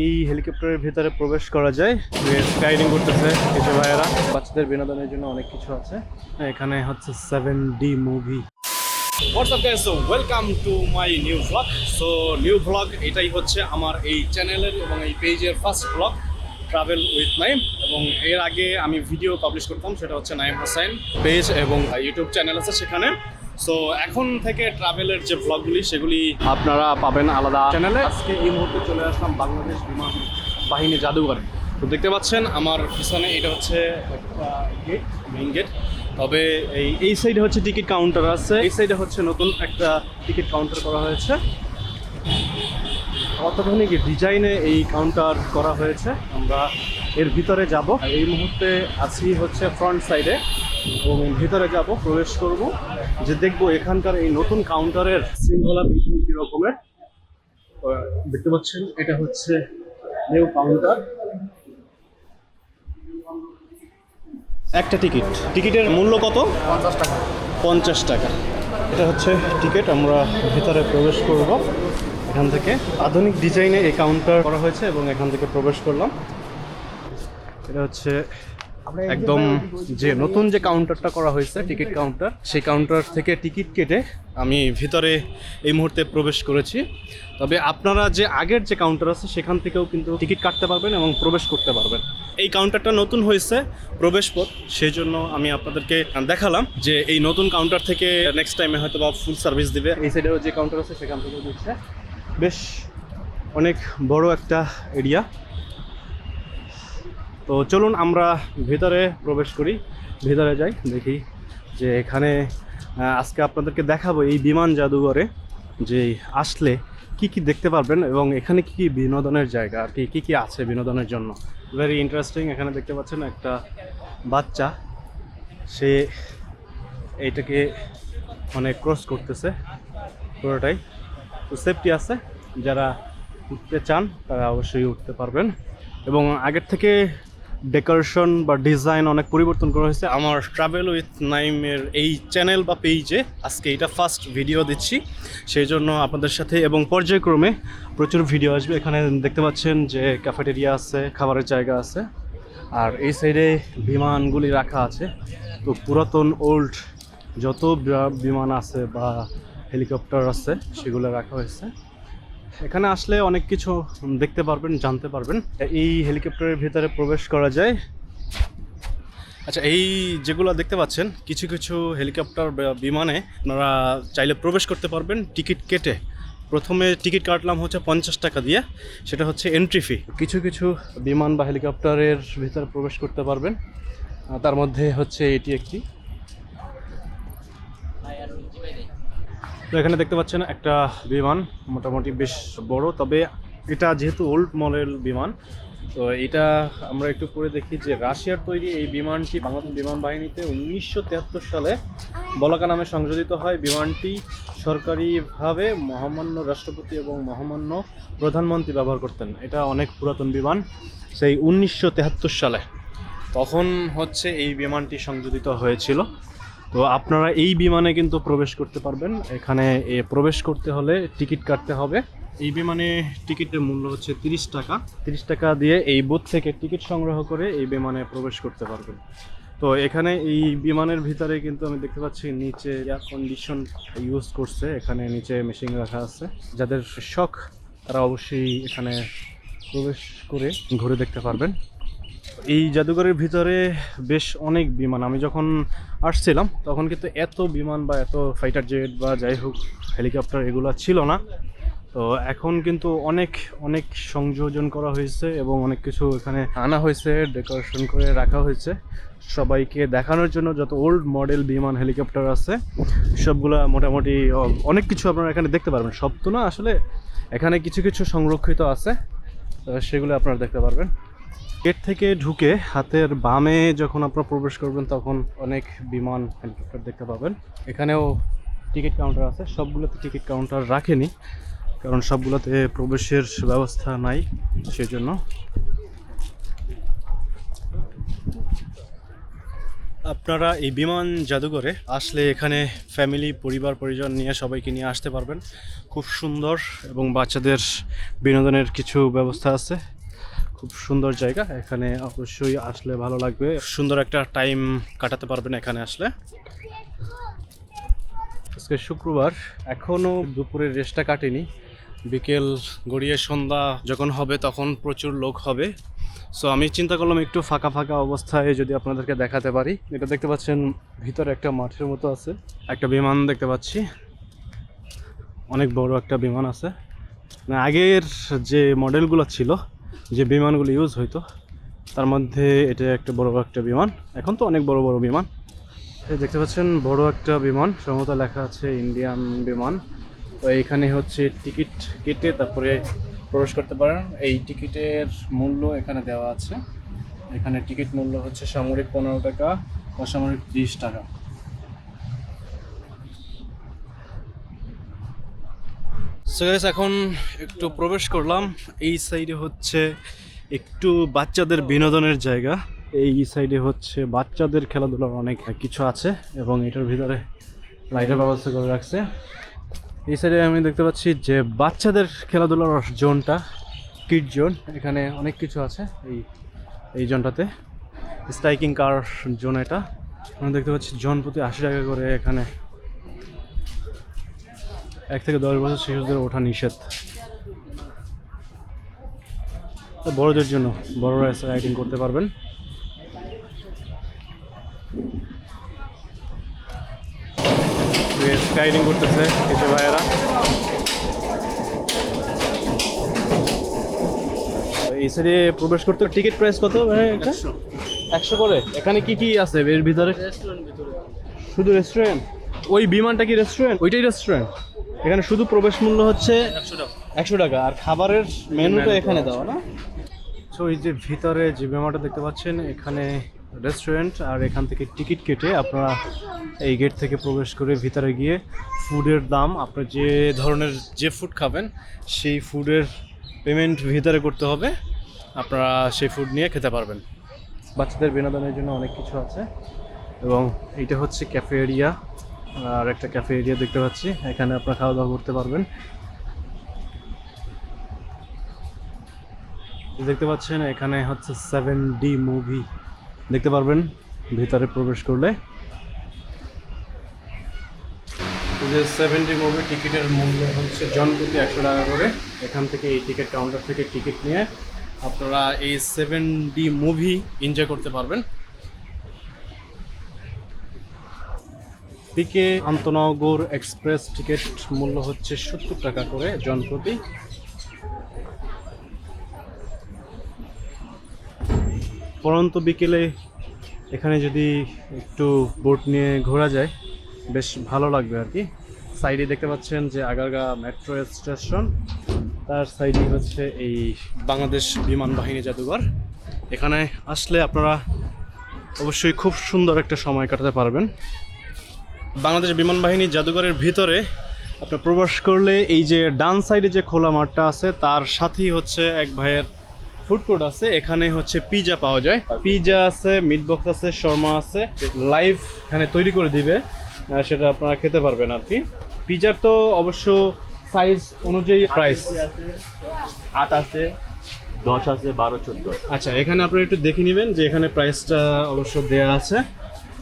এই হেলিকপ্টারের ভিতরে প্রবেশ করা যায়। স্কাইডিং করতেছে কিছু ভাইয়েরা। বাচ্চাদের বিনোদনের জন্য অনেক কিছু আছে। এখানে হচ্ছে seven D movie WhatsApp guys so welcome to my new vlog so new vlog এটাই হচ্ছে আমার এই চ্যানেলের এবং এই পেজের first vlog travel with Naim এবং এর আগে আমি ভিডিও পাবলিশ করতাম, সেটা হচ্ছে নাইম হোসেন পেজ এবং ইউটিউব চ্যানেল আছে সেখানে। সো এখন থেকে ট্রাভেলের যে ভ্লগগুলি সেগুলি আপনারা পাবেন আলাদা চ্যানেলে আজকে এই মুহূর্তে চলে আসলাম বাংলাদেশ বিমান বাহিনী জাদুঘরে। তো দেখতে পাচ্ছেন, আমার পিছনে এটা হচ্ছে একটা গেট মেইন গেট তবে এই এই সাইডে হচ্ছে টিকিট কাউন্টার আছে। এই সাইডে হচ্ছে নতুন একটা টিকিট কাউন্টার করা হয়েছে। অত্যাধুনিক ডিজাইনে এই কাউন্টার করা হয়েছে। আমরা এর ভিতরে যাব। এই মুহূর্তে আছি হচ্ছে ফ্রন্ট সাইডে এবং ভিতরে যাব, প্রবেশ করব। যে দেখব এখানকার এই নতুন কাউন্টারের শৃঙ্খলা বিধি কী রকমের। দেখতে পাচ্ছেন এটা হচ্ছে নিউ কাউন্টার একটা টিকিট টিকিটের মূল্য কত? পঞ্চাশ টাকা। পঞ্চাশ টাকা। এটা হচ্ছে টিকিট আমরা ভিতরে প্রবেশ করব। এখান থেকে আধুনিক ডিজাইনে এই কাউন্টার করা হয়েছে এবং এখান থেকে প্রবেশ করলাম। এটা হচ্ছে একদম যে নতুন যে কাউন্টারটা করা হয়েছে টিকিট কাউন্টার সেই কাউন্টার থেকে টিকিট কেটে আমি ভিতরে এই মুহূর্তে প্রবেশ করেছি। তবে আপনারা যে আগের যে কাউন্টার আছে সেখান থেকেও কিন্তু টিকিট কাটতে পারবেন এবং প্রবেশ করতে পারবেন। এই কাউন্টারটা নতুন হয়েছে প্রবেশ পথ সেই জন্য আমি আপনাদেরকে দেখালাম যে এই নতুন কাউন্টার থেকে নেক্সট টাইমে হয়তো বা ফুল সার্ভিস দিবে। এই সাইডেও যে কাউন্টার আছে সেখান থেকেও দিচ্ছে। বেশ অনেক বড় একটা এরিয়া তো চলুন আমরা ভিতরে প্রবেশ করি, ভিতরে যাই, দেখি যে এখানে আজকে আপনাদেরকে দেখাবো এই বিমান জাদুঘরে যে আসলে কি কি দেখতে পারবেন এবং এখানে কি কি বিনোদনের জায়গা আর কি, কী কী আছে বিনোদনের জন্য। ভেরি ইন্টারেস্টিং এখানে দেখতে পাচ্ছেন একটা বাচ্চা, সে এইটাকে মানে ক্রস করতেছে, পুরোটাই। তো সেফটি আছে, যারা উঠতে চান তারা অবশ্যই উঠতে পারবেন। এবং আগের থেকে ডেকোরেশন বা ডিজাইন অনেক পরিবর্তন করা হয়েছে। আমার ট্রাভেল উইথ নাইমের এই চ্যানেল বা পেজে আজকে এটা ফার্স্ট ভিডিও দিচ্ছি। সেই জন্য আপনাদের সাথে এবং পর্যায়ক্রমে প্রচুর ভিডিও আসবে। এখানে দেখতে পাচ্ছেন যে ক্যাফেটেরিয়া আছে, খাবারের জায়গা আছে। আর এই সাইডে বিমানগুলি রাখা আছে। তো পুরাতন ওল্ড যত বিমান আছে বা হেলিকপ্টার আছে, সেগুলো রাখা হয়েছে। এখানে আসলে অনেক কিছু দেখতে পারবেন, জানতে পারবেন। এই হেলিকপ্টারের ভিতরে প্রবেশ করা যায়। আচ্ছা এই যেগুলো দেখতে পাচ্ছেন, কিছু কিছু হেলিকপ্টার বিমানে আপনারা চাইলে প্রবেশ করতে পারবেন টিকিট কেটে। প্রথমে টিকিট কাটলাম হচ্ছে পঞ্চাশ টাকা দিয়ে, সেটা হচ্ছে এন্ট্রি ফি কিছু কিছু বিমান বা হেলিকপ্টারের ভিতরে প্রবেশ করতে পারবেন। তার মধ্যে হচ্ছে এটি একটি। তো এখানে দেখতে পাচ্ছেন একটা বিমান, মোটামুটি বেশ বড়, তবে এটা যেহেতু ওল্ড মডেল বিমান, তো এটা আমরা একটু পরে দেখি যে রাশিয়ার তৈরি এই বিমানটি বাংলাদেশ বিমান বাহিনীতে উনিশশো সালে বলাকা নামে সংযোজিত হয়। বিমানটি সরকারিভাবে মহামান্য রাষ্ট্রপতি এবং মহামান্য প্রধানমন্ত্রী ব্যবহার করতেন। এটা অনেক পুরাতন বিমান, সেই উনিশশো সালে। তখন হচ্ছে এই বিমানটি সংযোজিত হয়েছিল। তো আপনারা এই বিমানে কিন্তু প্রবেশ করতে পারবেন। এখানে প্রবেশ করতে হলে টিকিট কাটতে হবে। এই বিমানে টিকিটের মূল্য হচ্ছে তিরিশ টাকা। তিরিশ টাকা দিয়ে এই বুথ থেকে টিকিট সংগ্রহ করে এই বিমানে প্রবেশ করতে পারবেন। তো এখানে এই বিমানের ভিতরে কিন্তু আমি দেখতে পাচ্ছি নিচে এয়ার কন্ডিশন ইউজ করছে। এখানে নিচে মেশিন রাখা আছে। যাদের শখ, তারা অবশ্যই এখানে প্রবেশ করে ঘুরে দেখতে পারবেন। এই জাদুঘরের ভিতরে বেশ অনেক বিমান। আমি যখন আসছিলাম, তখন কিন্তু এত বিমান বা এত ফাইটার জেট বা যাই হোক হেলিকপ্টার এগুলো ছিল না। তো এখন কিন্তু অনেক অনেক সংযোজন করা হয়েছে এবং অনেক কিছু এখানে আনা হয়েছে ডেকোরেশন করে রাখা হয়েছে। সবাইকে দেখানোর জন্য যত ওল্ড মডেল বিমান হেলিকপ্টার আছে, সবগুলা মোটামুটি অনেক কিছু আপনারা এখানে দেখতে পারবেন। সব তো না, আসলে এখানে কিছু কিছু সংরক্ষিত আছে সেগুলো আপনারা দেখতে পারবেন। গেট থেকে ঢুকে হাতের বামে যখন আপনারা প্রবেশ করবেন, তখন অনেক বিমান হেলিকপ্টার দেখতে পাবেন। এখানেও টিকিট কাউন্টার আছে। সবগুলোতে টিকিট কাউন্টার রাখেনি, কারণ সবগুলোতে প্রবেশের ব্যবস্থা নাই সেজন্য। আপনারা এই বিমান জাদুঘরে আসলে এখানে ফ্যামিলি, পরিবার, পরিজন নিয়ে সবাইকে নিয়ে আসতে পারবেন। খুব সুন্দর এবং বাচ্চাদের বিনোদনের কিছু ব্যবস্থা আছে। খুব সুন্দর জায়গা, এখানে অবশ্যই আসলে ভালো লাগবে। সুন্দর একটা টাইম কাটাতে পারবেন এখানে আসলে। আজকে শুক্রবার এখনও দুপুরের রেস্টটা কাটেনি। বিকেল গড়িয়ে সন্ধ্যা যখন হবে তখন প্রচুর লোক হবে। সো আমি চিন্তা করলাম একটু ফাঁকা ফাঁকা অবস্থায় যদি আপনাদেরকে দেখাতে পারি। এটা দেখতে পাচ্ছেন, ভিতরে একটা মাঠের মতো আছে। একটা বিমান দেখতে পাচ্ছি। অনেক বড় একটা বিমান আছে। মানে আগের যে মডেলগুলো ছিল যে বিমানগুলো ইউজ হইতো, তার মধ্যে এটা একটা বড় একটা বিমান। এখন তো অনেক বড় বড় বিমান। দেখতে পাচ্ছেন, বড় একটা বিমান। সম্ভবত লেখা আছে ইন্ডিয়ান বিমান। তো এইখানে হচ্ছে টিকিট কেটে তারপরে প্রবেশ করতে পারেন। এই টিকিটের মূল্য এখানে দেওয়া আছে। এখানে টিকিট মূল্য হচ্ছে সামরিক পনেরো টাকা অসামরিক ত্রিশ টাকা। সো গাইস এখন একটু প্রবেশ করলাম। এই সাইডে হচ্ছে একটু বাচ্চাদের বিনোদনের জায়গা। এই সাইডে হচ্ছে বাচ্চাদের খেলাধুলার অনেক কিছু আছে এবং এটার ভিতরে লাইটের ব্যবস্থা করে রাখছে। এই সাইডে আমি দেখতে পাচ্ছি যে বাচ্চাদের খেলাধুলার জোনটা কিড জোন, এখানে অনেক কিছু আছে এই এই জোনটাতে। স্ট্রাইকিং কার জোন এটা। আমি দেখতে পাচ্ছি জন প্রতি আশি টাকা করে এখানে এক থেকে দশ বছর শিশুদের ওঠা নিষেধ। তো বড়দের জন্য বড়রা এসে রাইডিং করতে পারবেন। রাইডিং করতেছে কিছু ভাইয়েরা। এই সাইডে প্রবেশ করতে টিকিট প্রাইস কত ভাই একশো। করে? এখানে কি কি আছে এর ভিতরে। শুধু রেস্টুরেন্ট? ওই বিমানটা কি রেস্টুরেন্ট? ওইটাই রেস্টুরেন্ট? এখানে শুধু প্রবেশ মূল্য হচ্ছে একশো টাকা। আর খাবারের মেনুটা এখানে দেওয়া না? সো এই যে ভিতরে যে বিমানটা দেখতে পাচ্ছেন এখানে রেস্টুরেন্ট আর এখান থেকে টিকিট কেটে আপনারা এই গেট থেকে প্রবেশ করে ভিতরে গিয়ে ফুডের দাম আপনার যে ধরনের যে ফুড খাবেন সেই ফুডের পেমেন্ট ভিতরে করতে হবে। আপনারা সেই ফুড নিয়ে খেতে পারবেন। বাচ্চাদের বিনোদনের জন্য অনেক কিছু আছে। এবং এইটা হচ্ছে ক্যাফে এরিয়া আর একটা ক্যাফে এরিয়া দেখতে পাচ্ছি। এখানে আপনারা খাওয়া দাওয়া করতে পারবেন। দেখতে পাচ্ছেন, এখানে হচ্ছে সেভেন ডি মুভি দেখতে পারবেন, ভিতরে প্রবেশ করলে। যে ডি মুভি টিকিটের মূল্য হচ্ছে জনপ্রতি একশো টাকা করে। এখান থেকে এই টিকিট কাউন্টার থেকে টিকিট নিয়ে আপনারা এই সেভেন ডি মুভি এনজয় করতে পারবেন। পিকে আন্তনগর এক্সপ্রেস টিকিট মূল্য হচ্ছে সত্তর টাকা করে জনপ্রতি পরন্ত বিকেলে এখানে যদি একটু বোট নিয়ে ঘোরা যায়, বেশ ভালো লাগবে আর কি। সাইডে দেখতে পাচ্ছেন যে আগারগা মেট্রো স্টেশন, তার সাইডে হচ্ছে এই বাংলাদেশ বিমান বাহিনী জাদুঘর। এখানে আসলে আপনারা অবশ্যই খুব সুন্দর একটা সময় কাটাতে পারবেন। বাংলাদেশ বিমান বাহিনী জাদুঘরের ভিতরে আপনার প্রবেশ করলে এই যে ডান সাইডে যে খোলা মাঠটা আছে তার সাথেই হচ্ছে এক ভাইয়ের ফুড কোর্ট আছে এখানে হচ্ছে পিজা পাওয়া যায়। পিজা আছে মিট বক্স আছে শর্মা আছে লাইভ এখানে তৈরি করে দিবে সেটা আপনারা খেতে পারবেন আর কি। পিজার তো অবশ্য সাইজ অনুযায়ী প্রাইস আট আছে দশ আছে বারো চোদ্দ আচ্ছা এখানে আপনারা একটু দেখে নেবেন যে এখানে প্রাইসটা অবশ্য দেয়া আছে।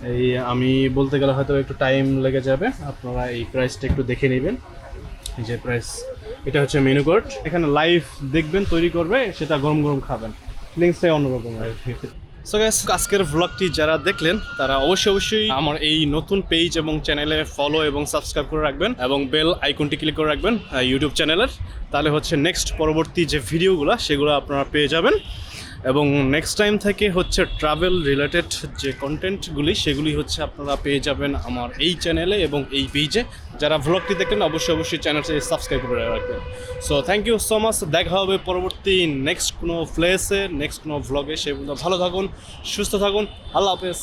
এই, আমি বলতে গেলে হয়তো একটু টাইম লেগে যাবে। আপনারা এই প্রাইসটা একটু দেখে নেবেন। এই যে প্রাইস এটা হচ্ছে মেনু কোড এখানে লাইভ দেখবেন, তৈরি করবে, সেটা গরম গরম খাবেন। ফিলিংসটাই অন্যরকম সো গাইস আজকের ভ্লগটি যারা দেখলেন, তারা অবশ্যই অবশ্যই আমার এই নতুন পেজ এবং চ্যানেলে ফলো এবং সাবস্ক্রাইব করে রাখবেন এবং বেল আইকনটি ক্লিক করে রাখবেন ইউটিউব চ্যানেলের তাহলে হচ্ছে নেক্সট পরবর্তী যে ভিডিওগুলো সেগুলো আপনারা পেয়ে যাবেন। এবং নেক্সট টাইম থেকে হচ্ছে ট্রাভেল রিলেটেড যে কন্টেন্টগুলি সেগুলি হচ্ছে আপনারা পেয়ে যাবেন আমার এই চ্যানেলে এবং এই পেজে যারা ভ্লগটি দেখেন, অবশ্যই অবশ্যই চ্যানেলটি সাবস্ক্রাইব করে রাখবেন। So thank you so much দেখা হবে পরবর্তী নেক্সট কোনো প্লেসে নেক্সট কোনো ভ্লগে সেগুলো ভালো থাকুন, সুস্থ থাকুন। আল্লাহ হাফেজ।